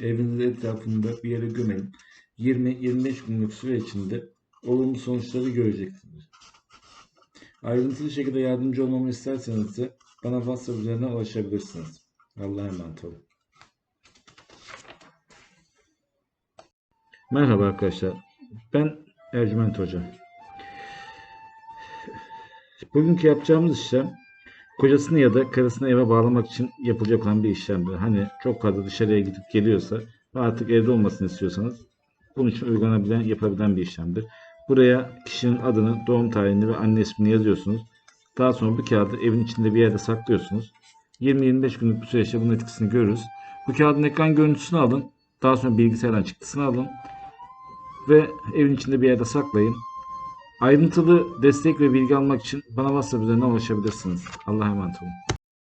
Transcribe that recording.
Evinizin etrafında bir yere gömelim. 20-25 günlük süre içinde olumlu sonuçları göreceksiniz. Ayrıntılı şekilde yardımcı olmamı isterseniz de bana WhatsApp üzerinden ulaşabilirsiniz. Allah'a emanet olun. Merhaba arkadaşlar. Ben Ercüment Hoca. Bugünkü yapacağımız işlem kocasını ya da karısını eve bağlamak için yapılacak olan bir işlemdir. Hani çok fazla dışarıya gidip geliyorsa ve artık evde olmasını istiyorsanız bunun için uygulanabilen, yapabilen bir işlemdir. Buraya kişinin adını, doğum tarihini ve anne ismini yazıyorsunuz. Daha sonra bu kağıdı evin içinde bir yerde saklıyorsunuz. 20-25 günlük bir süreçte bunun etkisini görürüz. Bu kağıdın ekran görüntüsünü alın. Daha sonra bilgisayardan çıktısını alın. Ve evin içinde bir yerde saklayın. Ayrıntılı destek ve bilgi almak için bana WhatsApp üzerinden ulaşabilirsiniz. Allah'a emanet olun.